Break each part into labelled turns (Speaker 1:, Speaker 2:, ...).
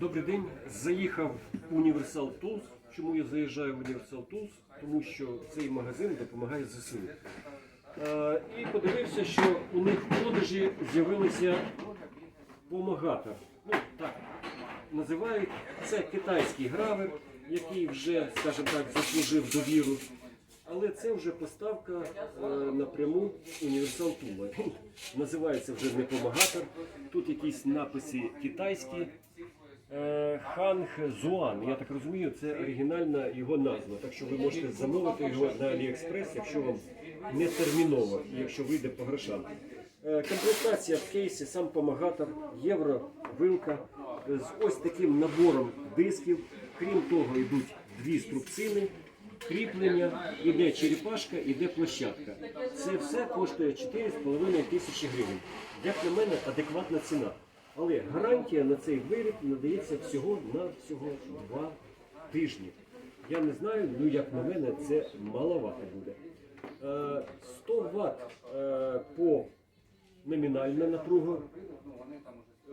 Speaker 1: Добрий день. Заїхав в Universal Tools. Чому я заїжджаю в Universal Tools? Тому що цей магазин допомагає ЗСУ. Е, І подивився, що у них в продажі з'явилися помагатор. Ну, так називають. Це китайський гравер, який вже, скажімо так, заслужив довіру. Але це вже поставка е, напряму Tool. Він Називається вже не помагатор. Тут якісь написи китайські. Е, Ханг Зуан, я так розумію, це оригінальна його назва. Так що ви можете замовити його на AliExpress, якщо вам не терміново, якщо вийде по грошам. Е, Комплектація в кейсі, сам помагатор, євро, вилка з ось таким набором дисків. Крім того, йдуть дві струбцини, кріплення, іде черепашка, іде площадка. Це все коштує 4,5 тисячі гривень. Як на мене, адекватна ціна. Але гарантія на цей виріб надається всього на всього 2 тижні. Я не знаю, ну як на мене, це маловато буде. Е, 100 Вт е, по номінальна напруга.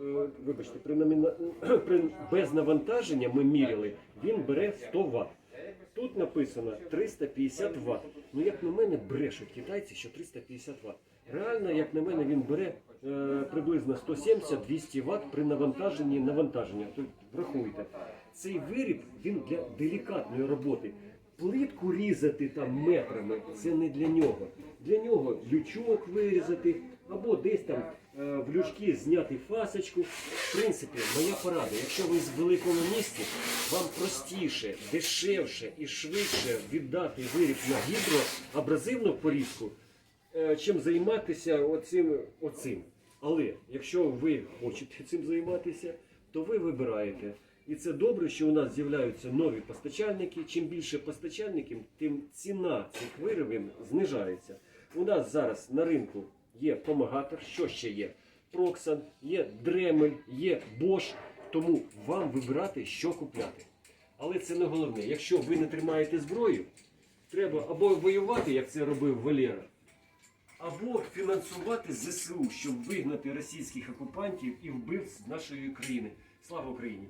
Speaker 1: Е, Вибачте, при номіна... при... без навантаження ми міряли, він бере 100 Вт. Тут написано 350 Вт. Ну, як на мене, брешуть китайці, що 350 Вт. Реально, як на мене, він бере е, приблизно 170-200 Вт при навантаженні навантаження. Тобто, врахуйте, цей виріб він для делікатної роботи. Плитку різати там метрами це не для нього. Для нього лючок вирізати або десь там в лючки зняти фасочку. В принципі, моя порада, якщо ви з великого місця, вам простіше, дешевше і швидше віддати виріб на гідроабразивну порізку, е, чим займатися оцим, оцим. Але якщо ви хочете цим займатися, то ви вибираєте. І це добре, що у нас з'являються нові постачальники. Чим більше постачальників, тим ціна цих виробів знижається. У нас зараз на ринку є помагатор, що ще є? Проксан, є Дремель, є Bosch, тому вам вибирати, що купляти. Але це не головне. Якщо ви не тримаєте зброю, треба або воювати, як це робив Валера, або фінансувати ЗСУ, щоб вигнати російських окупантів і вбивць нашої країни. Слава Україні!